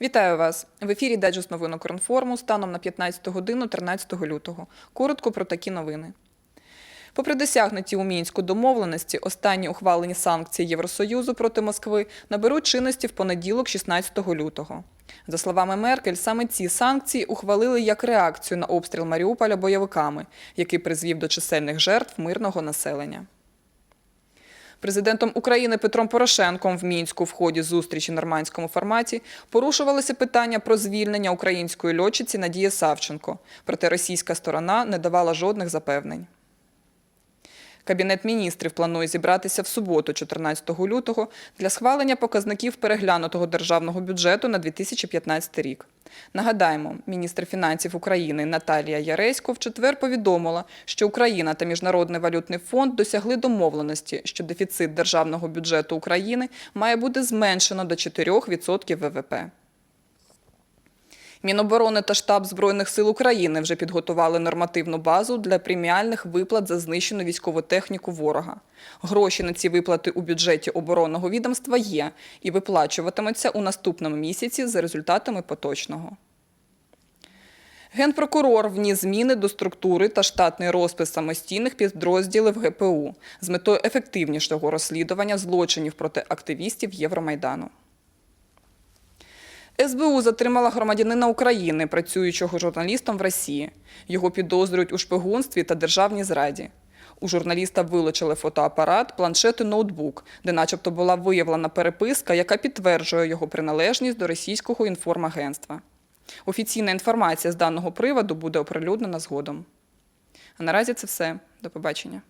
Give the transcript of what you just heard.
Вітаю вас в ефірі Деджус новин Укрінформу станом на 15 годину 13 лютого. Коротко про такі новини. Попри досягнуті у мінську домовленості, останні ухвалені санкції Євросоюзу проти Москви наберуть чинності в понеділок, 16 лютого. За словами Меркель, саме ці санкції ухвалили як реакцію на обстріл Маріуполя бойовиками, який призвів до чисельних жертв мирного населення. Президентом України Петром Порошенком в мінську в ході зустрічі нормандському форматі порушувалися питання про звільнення української льотчиці Надії Савченко. Проте російська сторона не давала жодних запевнень. Кабінет міністрів планує зібратися в суботу, 14 лютого, для схвалення показників переглянутого державного бюджету на 2015 рік. Нагадаємо, міністр фінансів України Наталія Яресько в четвер повідомила, що Україна та Міжнародний валютний фонд досягли домовленості, що дефіцит державного бюджету України має бути зменшено до 4% ВВП. Міноборони та штаб Збройних сил України вже підготували нормативну базу для преміальних виплат за знищену військову техніку ворога. Гроші на ці виплати у бюджеті оборонного відомства є і виплачуватимуться у наступному місяці за результатами поточного. Генпрокурор вніс зміни до структури та штатний розпис самостійних підрозділів ГПУ з метою ефективнішого розслідування злочинів проти активістів Євромайдану. СБУ затримала громадянина України, працюючого журналістом в Росії. Його підозрюють у шпигунстві та державній зраді. У журналіста вилучили фотоапарат, планшет і ноутбук, де начебто була виявлена переписка, яка підтверджує його приналежність до російського інформагентства. Офіційна інформація з даного приводу буде оприлюднена згодом. А наразі це все. До побачення.